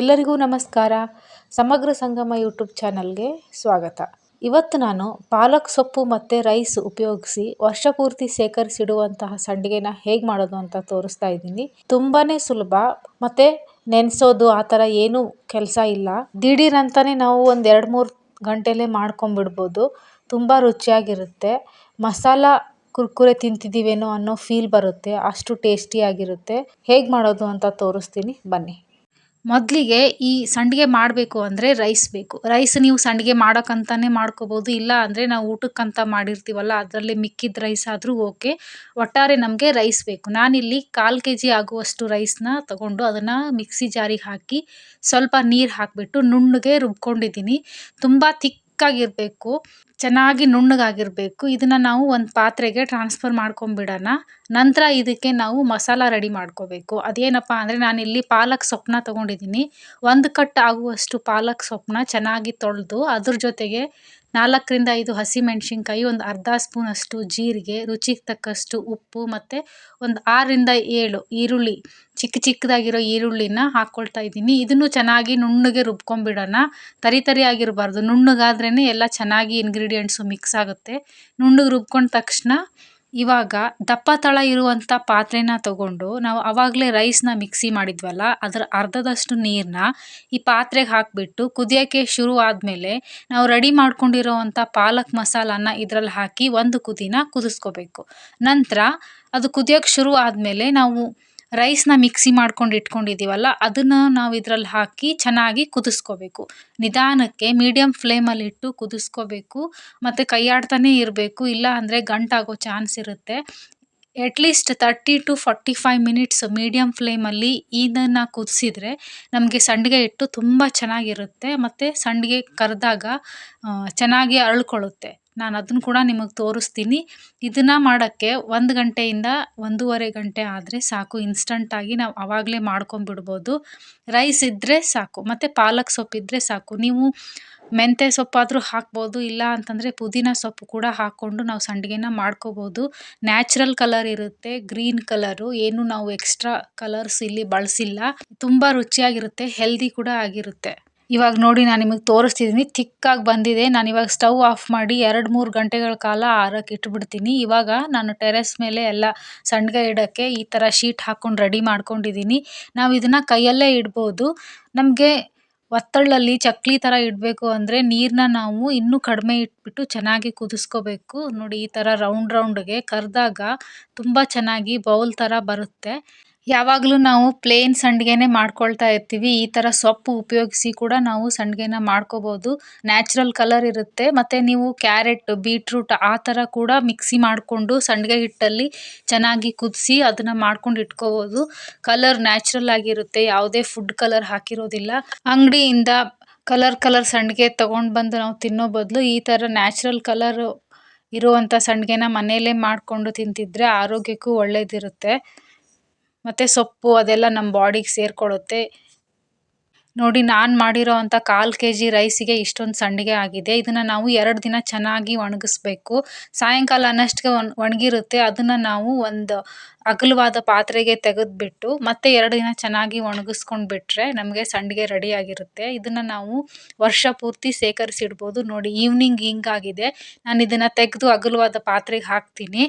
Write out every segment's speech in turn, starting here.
ಎಲ್ಲರಿಗೂ ನಮಸ್ಕಾರ. ಸಮಗ್ರ ಸಂಗಮ ಯೂಟ್ಯೂಬ್ ಚಾನಲ್ಗೆ ಸ್ವಾಗತ. ಇವತ್ತು ನಾನು ಪಾಲಕ್ ಸೊಪ್ಪು ಮತ್ತು ರೈಸ್ ಉಪಯೋಗಿಸಿ ವರ್ಷ ಪೂರ್ತಿ ಶೇಖರಿಸಿಡುವಂತಹ ಸಂಡಿಗೆನ ಹೇಗೆ ಮಾಡೋದು ಅಂತ ತೋರಿಸ್ತಾ ಇದ್ದೀನಿ. ತುಂಬಾ ಸುಲಭ ಮತ್ತು ನೆನೆಸೋದು ಆ ಥರ ಏನೂ ಕೆಲಸ ಇಲ್ಲ. ದಿಢೀರ್ ಅಂತಲೇ ನಾವು ಒಂದು ಎರಡು ಮೂರು ಗಂಟೆಲೇ ಮಾಡ್ಕೊಂಬಿಡ್ಬೋದು ತುಂಬ ರುಚಿಯಾಗಿರುತ್ತೆ. ಮಸಾಲ ಕುರ್ಕುರೆ ತಿಂತಿದ್ದೀವೇನೋ ಅನ್ನೋ ಫೀಲ್ ಬರುತ್ತೆ. ಅಷ್ಟು ಟೇಸ್ಟಿಯಾಗಿರುತ್ತೆ. ಹೇಗೆ ಮಾಡೋದು ಅಂತ ತೋರಿಸ್ತೀನಿ. ಬನ್ನಿ. ಮೊದಲಿಗೆ ಈ ಸಂಡಿಗೆ ಮಾಡಬೇಕು ಅಂದರೆ ರೈಸ್ ಬೇಕು. ರೈಸ್ ನೀವು ಸಂಡಿಗೆ ಮಾಡೋಕ್ಕಂತಾನೆ ಮಾಡ್ಕೋಬೋದು. ಇಲ್ಲ ಅಂದರೆ ನಾವು ಊಟಕ್ಕಂತ ಮಾಡಿರ್ತೀವಲ್ಲ, ಅದರಲ್ಲಿ ಮಿಕ್ಕಿದ ರೈಸ್ ಆದರೂ ಓಕೆ ಒಟ್ಟಾರೆ ನಮಗೆ ರೈಸ್ ಬೇಕು. ನಾನಿಲ್ಲಿ ಕಾಲು ಕೆ ಜಿ ಆಗುವಷ್ಟು ರೈಸ್ನ ತಗೊಂಡು ಅದನ್ನು ಮಿಕ್ಸಿ ಜಾರಿಗೆ ಹಾಕಿ ಸ್ವಲ್ಪ ನೀರು ಹಾಕಿಬಿಟ್ಟು ನುಣ್ಣಗೆ ರುಬ್ಕೊಂಡಿದ್ದೀನಿ. ತುಂಬ ತಿಕ್ಕಾಗಿರಬೇಕು ಚೆನ್ನಾಗಿ ನುಣ್ಣಗಾಗಿರಬೇಕು, ಇದನ್ನು ನಾವು ಒಂದು ಪಾತ್ರೆಗೆ ಟ್ರಾನ್ಸ್ಫರ್ ಮಾಡ್ಕೊಂಬಿಡೋಣ ನಂತರ ಇದಕ್ಕೆ ನಾವು ಮಸಾಲ ರೆಡಿ ಮಾಡ್ಕೋಬೇಕು. ಅದೇನಪ್ಪ ಅಂದರೆ ನಾನಿಲ್ಲಿ ಪಾಲಕ್ ಸೊಪ್ಪನ್ನ ತೊಗೊಂಡಿದ್ದೀನಿ ಒಂದು ಕಟ್ ಆಗುವಷ್ಟು ಪಾಲಕ್ ಸೊಪ್ಪನ್ನ ಚೆನ್ನಾಗಿ ತೊಳೆದು ಅದ್ರ ಜೊತೆಗೆ ನಾಲ್ಕರಿಂದ ಐದು ಹಸಿಮೆಣಸಿನ್ಕಾಯಿ ಒಂದು ಅರ್ಧ ಸ್ಪೂನಷ್ಟು ಜೀರಿಗೆ, ರುಚಿಗೆ ತಕ್ಕಷ್ಟು ಉಪ್ಪು ಮತ್ತು ಒಂದು ಆರರಿಂದ ಏಳು ಈರುಳ್ಳಿ, ಚಿಕ್ಕ ಚಿಕ್ಕದಾಗಿರೋ ಈರುಳ್ಳಿನ ಹಾಕ್ಕೊಳ್ತಾ ಇದ್ದೀನಿ. ಇದನ್ನು ಚೆನ್ನಾಗಿ ನುಣ್ಣಗೆ ರುಬ್ಕೊಂಬಿಡೋಣ. ತರಿ ಆಗಿರಬಾರ್ದು. ನುಣ್ಣಗಾದ್ರೇ ಎಲ್ಲ ಚೆನ್ನಾಗಿ ಇಂಗ್ರೀಡಿಯೆಂಟ್ಸು ಮಿಕ್ಸ್ ಆಗುತ್ತೆ. ನುಣ್ಣಗೆ ರುಬ್ಕೊಂಡ ತಕ್ಷಣ ಇವಾಗ ದಪ್ಪ ತಳ ಇರುವಂಥ ಪಾತ್ರೆನ ತಗೊಂಡು ನಾವು ಆವಾಗಲೇ ರೈಸ್ನ ಮಿಕ್ಸಿ ಮಾಡಿದ್ವಲ್ಲ, ಅದರ ಅರ್ಧದಷ್ಟು ನೀರನ್ನ ಈ ಪಾತ್ರೆಗೆ ಹಾಕಿಬಿಟ್ಟು ಕುದಿಯೋಕ್ಕೆ ಶುರು ಆದಮೇಲೆ ನಾವು ರೆಡಿ ಮಾಡ್ಕೊಂಡಿರೋವಂಥ ಪಾಲಕ್ ಮಸಾಲಾನ ಇದರಲ್ಲಿ ಹಾಕಿ ಒಂದು ಕುದಿನ ಕುದಿಸ್ಕೋಬೇಕು. ನಂತರ ಅದು ಕುದಿಯೋಕ್ಕೆ ಶುರು ಆದಮೇಲೆ ನಾವು ರೈಸ್ನ ಮಿಕ್ಸಿ ಮಾಡ್ಕೊಂಡು ಇಟ್ಕೊಂಡಿದ್ದೀವಲ್ಲ ಅದನ್ನು ನಾವು ಇದರಲ್ಲಿ ಹಾಕಿ ಚೆನ್ನಾಗಿ ಕುದಿಸ್ಕೋಬೇಕು. ನಿಧಾನಕ್ಕೆ ಮೀಡಿಯಮ್ ಫ್ಲೇಮಲ್ಲಿಟ್ಟು ಕುದಿಸ್ಕೋಬೇಕು, ಮತ್ತು ಕೈ ಆಡ್ತಾನೇ ಇರಬೇಕು, ಇಲ್ಲ ಅಂದರೆ ಗಂಟಾಗೋ ಚಾನ್ಸ್ ಇರುತ್ತೆ. At least thirty to forty five minutes medium ಫ್ಲೇಮಲ್ಲಿ ಇದನ್ನು ಕುದಿಸಿದ್ರೆ ನಮಗೆ ಸಂಡಿಗೆ ಇಟ್ಟು ತುಂಬ ಚೆನ್ನಾಗಿರುತ್ತೆ, ಮತ್ತು ಸಂಡಿಗೆ ಕರೆದಾಗ ಚೆನ್ನಾಗಿ ಅರಳ್ಕೊಳ್ಳುತ್ತೆ ನಾನು ಅದನ್ನು ಕೂಡ ನಿಮಗೆ ತೋರಿಸ್ತೀನಿ. ಇದನ್ನು ಮಾಡೋಕ್ಕೆ ಒಂದು ಗಂಟೆಯಿಂದ ಒಂದೂವರೆ ಗಂಟೆ ಆದರೆ ಸಾಕು. ಇನ್ಸ್ಟಂಟಾಗಿ ನಾವು ಆವಾಗಲೇ ಮಾಡ್ಕೊಂಬಿಡ್ಬೋದು. ರೈಸ್ ಇದ್ದರೆ ಸಾಕು. ಮತ್ತು ಪಾಲಕ್ ಸೊಪ್ಪಿದ್ದರೆ ಸಾಕು. ನೀವು ಮೆಂತ್ಯ ಸೊಪ್ಪಾದರೂ ಹಾಕ್ಬೋದು, ಇಲ್ಲ ಅಂತಂದರೆ ಪುದೀನ ಸೊಪ್ಪು ಕೂಡ ಹಾಕ್ಕೊಂಡು ನಾವು ಸಂಡಿಗೆನ ಮಾಡ್ಕೋಬೋದು. ನ್ಯಾಚುರಲ್ ಕಲರ್ ಇರುತ್ತೆ ಗ್ರೀನ್ ಕಲರು ಏನು ನಾವು ಎಕ್ಸ್ಟ್ರಾ ಕಲರ್ಸ್ ಇಲ್ಲಿ ಬಳಸಿಲ್ಲ. ತುಂಬ ರುಚಿಯಾಗಿರುತ್ತೆ ಹೆಲ್ದಿ ಕೂಡ ಆಗಿರುತ್ತೆ. ಇವಾಗ ನೋಡಿ ನಾನು ನಿಮಗೆ ತೋರಿಸ್ತಿದ್ದೀನಿ ತಿಕ್ಕಾಗಿ ಬಂದಿದೆ. ನಾನು ಇವಾಗ ಸ್ಟವ್ ಆಫ್ ಮಾಡಿ ಎರಡು ಮೂರು ಗಂಟೆಗಳ ಕಾಲ ಆರಕ್ಕೆ ಇಟ್ಬಿಡ್ತೀನಿ. ಇವಾಗ ನಾನು ಟೆರೆಸ್ ಮೇಲೆ ಎಲ್ಲ ಸಣ್ಣಗೆ ಇಡೋಕ್ಕೆ ಈ ಥರ ಶೀಟ್ ಹಾಕ್ಕೊಂಡು ರೆಡಿ ಮಾಡ್ಕೊಂಡಿದ್ದೀನಿ ನಾವು ಇದನ್ನು ಕೈಯಲ್ಲೇ ಇಡ್ಬೋದು. ನಮಗೆ ಒತ್ತಳ್ಳಲ್ಲಿ ಚಕ್ಲಿ ಥರ ಇಡಬೇಕು ಅಂದರೆ ನೀರನ್ನ ನಾವು ಇನ್ನೂ ಕಡಿಮೆ ಇಟ್ಬಿಟ್ಟು ಚೆನ್ನಾಗಿ ಕುದಿಸ್ಕೋಬೇಕು. ನೋಡಿ ಈ ಥರ ರೌಂಡ್ ರೌಂಡ್ಗೆ ಕರೆದಾಗ ತುಂಬ ಚೆನ್ನಾಗಿ ಬೌಲ್ ಥರ ಬರುತ್ತೆ. ಯಾವಾಗಲೂ ನಾವು ಪ್ಲೇನ್ ಸಂಡಿಗೆನೇ ಮಾಡ್ಕೊಳ್ತಾ ಇರ್ತೀವಿ. ಈ ಥರ ಸೊಪ್ಪು ಉಪಯೋಗಿಸಿ ಕೂಡ ನಾವು ಸಂಡಿಗೆನ ಮಾಡ್ಕೋಬೋದು. ನ್ಯಾಚುರಲ್ ಕಲರ್ ಇರುತ್ತೆ. ಮತ್ತು ನೀವು ಕ್ಯಾರೆಟ್ ಬೀಟ್ರೂಟ್ ಆ ಥರ ಕೂಡ ಮಿಕ್ಸಿ ಮಾಡಿಕೊಂಡು ಸಂಡಿಗೆ ಹಿಟ್ಟಲ್ಲಿ ಚೆನ್ನಾಗಿ ಕುದಿಸಿ ಅದನ್ನು ಮಾಡ್ಕೊಂಡು ಇಟ್ಕೋಬೋದು. ಕಲರ್ ನ್ಯಾಚುರಲ್ ಆಗಿರುತ್ತೆ. ಯಾವುದೇ ಫುಡ್ ಕಲರ್ ಹಾಕಿರೋದಿಲ್ಲ. ಅಂಗಡಿಯಿಂದ ಕಲರ್ ಕಲರ್ ಸಂಡಿಗೆ ತೊಗೊಂಡು ಬಂದು ನಾವು ತಿನ್ನೋ ಬದಲು ಈ ಥರ ನ್ಯಾಚುರಲ್ ಕಲರು ಇರುವಂಥ ಸಂಡಿಗೆನ ಮನೆಯಲ್ಲೇ ಮಾಡಿಕೊಂಡು ತಿಂತಿದ್ರೆ ಆರೋಗ್ಯಕ್ಕೂ ಒಳ್ಳೆಯದಿರುತ್ತೆ ಮತ್ತು ಸೊಪ್ಪು ಅದೆಲ್ಲ ನಮ್ಮ ಬಾಡಿಗೆ ಸೇರಿಕೊಳ್ಳುತ್ತೆ ನೋಡಿ ನಾನು ಮಾಡಿರೋ ಅಂಥ ಕಾಲು ಕೆ ಜಿ ರೈಸಿಗೆ ಇಷ್ಟೊಂದು ಸಂಡಿಗೆ ಆಗಿದೆ. ಇದನ್ನು ನಾವು ಎರಡು ದಿನ ಚೆನ್ನಾಗಿ ಒಣಗಿಸ್ಬೇಕು. ಸಾಯಂಕಾಲ ಅನ್ನಷ್ಟಕ್ಕೆ ಒಣ, ಒಣಗಿರುತ್ತೆ. ಅದನ್ನು ನಾವು ಒಂದು ಅಗಲವಾದ ಪಾತ್ರೆಗೆ ತೆಗೆದುಬಿಟ್ಟು ಮತ್ತೆ ಎರಡು ದಿನ ಚೆನ್ನಾಗಿ ಒಣಗಿಸ್ಕೊಂಡು ಬಿಟ್ಟರೆ ನಮಗೆ ಸಂಡಿಗೆ ರೆಡಿಯಾಗಿರುತ್ತೆ ಇದನ್ನು ನಾವು ವರ್ಷ ಪೂರ್ತಿ ಶೇಖರಿಸಿಡ್ಬೋದು ನೋಡಿ ಈವ್ನಿಂಗ್ ಹಿಂಗಾಗಿದೆ. ನಾನು ಇದನ್ನು ತೆಗೆದು ಅಗಲವಾದ ಪಾತ್ರೆಗೆ ಹಾಕ್ತೀನಿ.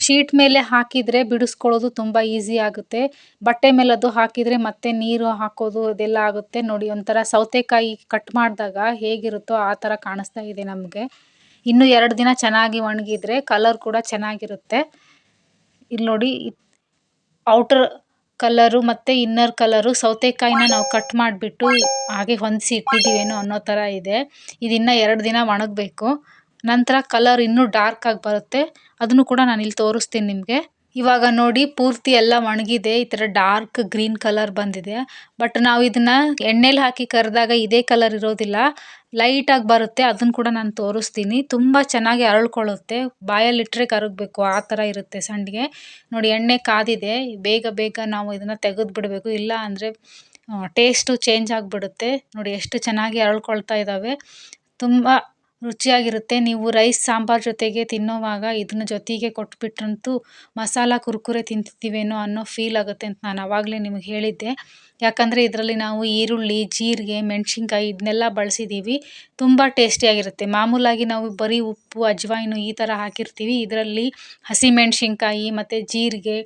ಶೀಟ್ ಮೇಲೆ ಹಾಕಿದರೆ ಬಿಡಿಸ್ಕೊಳ್ಳೋದು ತುಂಬ ಈಸಿ ಆಗುತ್ತೆ. ಬಟ್ಟೆ ಮೇಲೆ ಅದು ಹಾಕಿದರೆ ಮತ್ತೆ ನೀರು ಹಾಕೋದು ಅದೆಲ್ಲ ಆಗುತ್ತೆ. ನೋಡಿ, ಒಂಥರ ಸೌತೆಕಾಯಿ ಕಟ್ ಮಾಡಿದಾಗ ಹೇಗಿರುತ್ತೋ ಆ ಥರ ಕಾಣಿಸ್ತಾ ಇದೆ ನಮಗೆ. ಇನ್ನು ಎರಡು ದಿನ ಚೆನ್ನಾಗಿ ಒಣಗಿದ್ರೆ ಕಲರ್ ಕೂಡ ಚೆನ್ನಾಗಿರುತ್ತೆ. ಇಲ್ಲಿ ನೋಡಿ ಔಟರ್ ಕಲರು ಮತ್ತು ಇನ್ನರ್ ಕಲರು ಸೌತೆಕಾಯಿನ ನಾವು ಕಟ್ ಮಾಡಿಬಿಟ್ಟು ಹಾಗೆ ಹೊಂದಿಸಿ ಇಟ್ಟಿದ್ದೀವೇನೋ ಅನ್ನೋ ಥರ ಇದೆ. ಇದಿನ್ನು ಎರಡು ದಿನ ಒಣಗಬೇಕು. ನಂತರ ಕಲರ್ ಇನ್ನೂ ಡಾರ್ಕ್ ಆಗಿ ಬರುತ್ತೆ. ಅದನ್ನು ಕೂಡ ನಾನು ಇಲ್ಲಿ ತೋರಿಸ್ತೀನಿ ನಿಮಗೆ. ಇವಾಗ ನೋಡಿ, ಪೂರ್ತಿ ಎಲ್ಲ ಒಣಗಿದೆ. ಈ ಥರ ಡಾರ್ಕ್ ಗ್ರೀನ್ ಕಲರ್ ಬಂದಿದೆ. ಬಟ್ ನಾವು ಇದನ್ನು ಎಣ್ಣೆಲಿ ಹಾಕಿ ಕರೆದಾಗ ಇದೇ ಕಲರ್ ಇರೋದಿಲ್ಲ. ಲೈಟಾಗಿ ಬರುತ್ತೆ. ಅದನ್ನು ಕೂಡ ನಾನು ತೋರಿಸ್ತೀನಿ. ತುಂಬ ಚೆನ್ನಾಗಿ ಅರಳ್ಕೊಳ್ಳುತ್ತೆ. ಬಾಯಲ್ಲಿಟ್ಟರೆ ಕರಗಬೇಕು. ಆ ಥರ ಇರುತ್ತೆ ಸಂಡಿಗೆ ನೋಡಿ, ಎಣ್ಣೆ ಕಾದಿದೆ. ಬೇಗ ಬೇಗ ನಾವು ಇದನ್ನು ತೆಗೆದು ಬಿಡಬೇಕು. ಇಲ್ಲ ಅಂದರೆ ಟೇಸ್ಟು ಚೇಂಜ್ ಆಗಿಬಿಡುತ್ತೆ. ನೋಡಿ, ಎಷ್ಟು ಚೆನ್ನಾಗಿ ಅರಳ್ಕೊಳ್ತಾ ಇದ್ದಾವೆ ತುಂಬ ರುಚಿಯಾಗಿರುತ್ತೆ. ನೀವು ರೈಸ್, ಸಾಂಬಾರ್ ಜೊತೆಗೆ ತಿನ್ನೋವಾಗ ಇದನ್ನ ಜೊತೆಗೆ ಕೊಟ್ಬಿಟ್ರಂತೂ ಮಸಾಲ, ಕುರ್ಕುರೆ ತಿಂತಿದ್ದೀವೇನೋ ಅನ್ನೋ ಫೀಲ್ ಆಗುತ್ತೆ ಅಂತ ನಾನು ಆವಾಗಲೇ ನಿಮಗೆ ಹೇಳಿದ್ದೆ. ಯಾಕಂದರೆ ಇದರಲ್ಲಿ ನಾವು ಈರುಳ್ಳಿ, ಜೀರಿಗೆ, ಮೆಣಸಿನ್ಕಾಯಿ ಇದನ್ನೆಲ್ಲ ಬಳಸಿದ್ದೀವಿ ತುಂಬ ಟೇಸ್ಟಿಯಾಗಿರುತ್ತೆ ಮಾಮೂಲಾಗಿ ನಾವು ಬರೀ ಉಪ್ಪು, ಅಜ್ವಾಯಿನು ಈ ಥರ ಹಾಕಿರ್ತೀವಿ. ಇದರಲ್ಲಿ ಹಸಿಮೆಣ್ಸಿನ್ಕಾಯಿ ಮತ್ತು ಜೀರಿಗೆ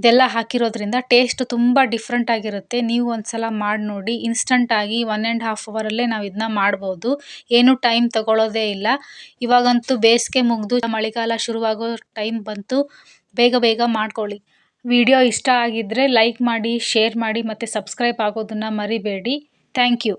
ಇದೆಲ್ಲ ಹಾಕಿರೋದ್ರಿಂದ ಟೇಸ್ಟ್ ತುಂಬ ಡಿಫ್ರೆಂಟ್ ಆಗಿರುತ್ತೆ. ನೀವು ಒಂದ್ಸಲ ಮಾಡಿ ನೋಡಿ ಇನ್ಸ್ಟಂಟಾಗಿ ಒನ್ ಆ್ಯಂಡ್ ಹಾಫ್ ಅವರಲ್ಲೇ ನಾವು ಇದನ್ನ ಮಾಡ್ಬೋದು. ಏನು ಟೈಮ್ ತಗೊಳ್ಳೋದೇ ಇಲ್ಲ. ಇವಾಗಂತೂ ಬೇಸಿಗೆ ಮುಗಿದು ಮಳೆಗಾಲ ಶುರುವಾಗೋ ಟೈಮ್ ಬಂತು. ಬೇಗ ಬೇಗ ಮಾಡ್ಕೊಳ್ಳಿ. ವಿಡಿಯೋ ಇಷ್ಟ ಆಗಿದ್ದರೆ ಲೈಕ್ ಮಾಡಿ ಶೇರ್ ಮಾಡಿ ಮತ್ತು ಸಬ್ಸ್ಕ್ರೈಬ್ ಆಗೋದನ್ನು ಮರಿಬೇಡಿ. Thank you